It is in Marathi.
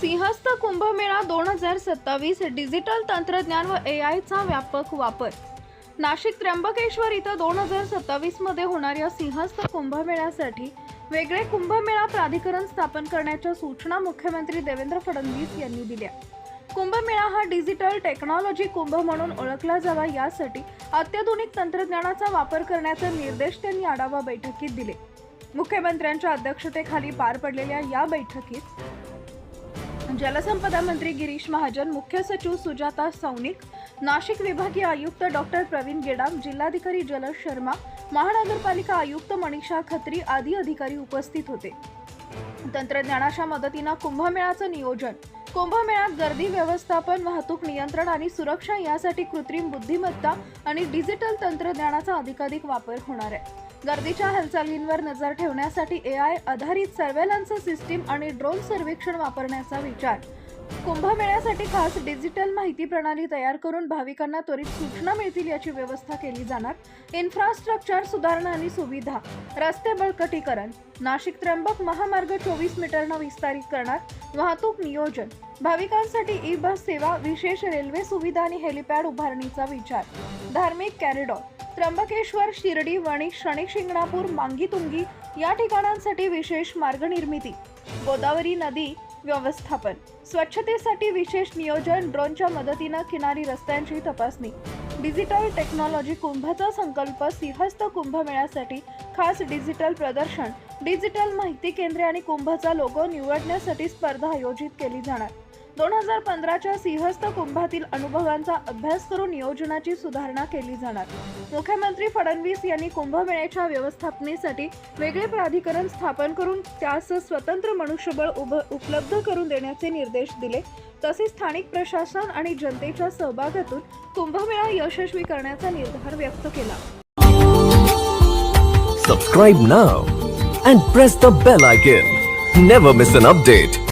सिंहस्थ कुंभमेळा दोन हजार सत्तावीस डिजिटल तंत्रज्ञान व ए आयचा व्यापक वापर. नाशिक त्र्यंबकेश्वर इथं दोन हजार सत्तावीसमध्ये होणाऱ्या सिंहस्थ कुंभमेळ्यासाठी वेगळे कुंभमेळा प्राधिकरण स्थापन करण्याच्या सूचना मुख्यमंत्री देवेंद्र फडणवीस यांनी दिल्या. कुंभमेळा हा डिजिटल टेक्नॉलॉजी कुंभ म्हणून ओळखला जावा यासाठी अत्याधुनिक तंत्रज्ञानाचा वापर करण्याचे निर्देश त्यांनी आढावा बैठकीत दिले. मुख्यमंत्र्यांच्या अध्यक्षतेखाली पार पडलेल्या या बैठकीत जलसंपदा मंत्री गिरीश महाजन मुख्य सचिव सुजाता सौनिक नाशिक विभागीय आयुक्त डॉक्टर प्रवीण गेडाम जिल्हाधिकारी जलज शर्मा महानगरपालिका आयुक्त मनीषा खत्री आदी अधिकारी उपस्थित होते. तंत्रज्ञानाच्या मदतीनं कुंभमेळाचं नियोजन कुंभमेळ्यात गर्दी व्यवस्थापन वाहतूक नियंत्रण आणि सुरक्षा यासाठी कृत्रिम बुद्धिमत्ता आणि डिजिटल तंत्रज्ञानाचा अधिकाधिक वापर होणार आहे. गर्दीच्या हालचालींवर नजर ठेवण्यासाठी ए आय आधारित सर्वेलन्स सिस्टीम आणि ड्रोन सर्वेक्षण वापरण्याचा विचार. कुंभमेळ्यासाठी खास डिजिटल माहिती प्रणाली तयार करून भाविकांना त्वरित सूचना मिळतील याची व्यवस्था केली जाणार. इन्फ्रास्ट्रक्चर सुधारणा आणि सुविधा रस्ते बळकटीकरण नाशिक त्र्यंबक महामार्ग चोवीस मीटरनं विस्तारित करणार वाहतूक नियोजन भाविकांसाठी ई बस सेवा विशेष रेल्वे सुविधा आणि हेलिपॅड उभारणीचा विचार. धार्मिक कॅरिडॉर त्र्यंबकेश्वर शिर्डी वणी शनिक शिंगणापूर मांगीतुंगी या ठिकाणांसाठी विशेष मार्ग निर्मिती गोदावरी नदी व्यवस्थापन. स्वच्छतेसाठी विशेष नियोजन ड्रोनच्या मदतीनं किनारी रस्त्यांची तपासणी. डिजिटल टेक्नॉलॉजी कुंभचा संकल्प सिंहस्थ कुंभमेळ्यासाठी खास डिजिटल प्रदर्शन. डिजिटल माहिती केंद्रे आणि कुंभचा लोगो निवडण्यासाठी स्पर्धा आयोजित केली जाणार. दोन हजार पंधराच्या सिंहस्थ कुंभातील अनुभवांचा अभ्यास करून नियोजनाची सुधारणा केली जाणार. मुख्यमंत्री फडणवीस यांनी कुंभमेळ्याच्या व्यवस्थापनेसाठी वेगळे प्राधिकरण स्थापन करून त्यास स्वतंत्र मनुष्यबळ उभ उपलब्ध करून देण्याचे निर्देश दिले. तसेच स्थानिक प्रशासन आणि जनतेच्या सहभागातून कुंभमेळा यशस्वी करण्याचा निर्धार व्यक्त केला. Subscribe now and press the bell icon never miss an update